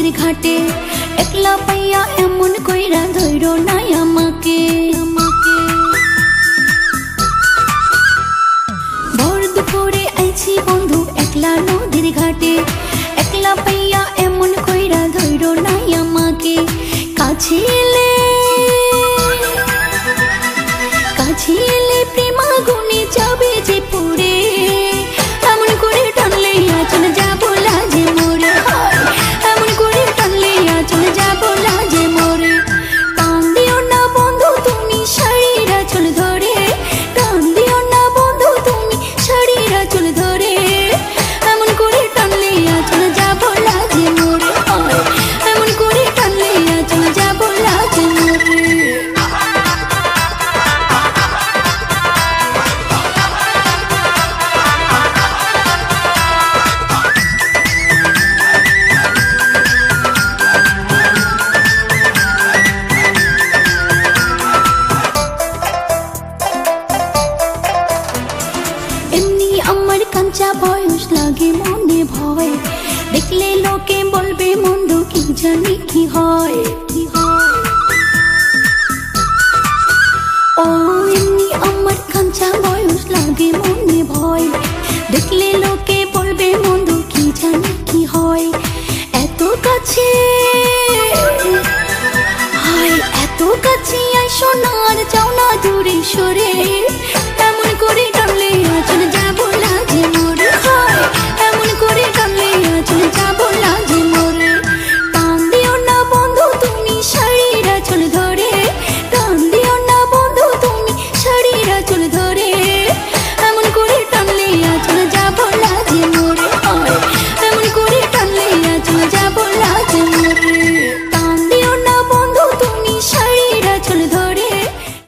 নদীর ঘাটে, একলা পাইয়া এমন কইরা ধৈর নাই আমাকে। আমাকে ভোর দুপুরে আইছি বন্ধু একলা নদীর ঘাটে, একলা পাইয়া এমন কইরা ধৈর নাই আমাকে। কাছে কাঁচা বয়স লাগে মনে ভয়। দেখলে লোকে বলবে, মন্দ কি জানি কি হয় কি হয়? ও, এমনি আমার কাঁচা বয়স লাগে মনে ভয়। দেখলে লোকে বলবে, মন্দ কি জানি কি হয়? এত কাছে, হায়, এত কাছে আই সোনার যাও না দূরে সরে।